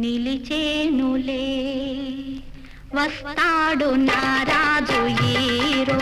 నిలిచేనులే. వస్తాడు నారాజు ఈరో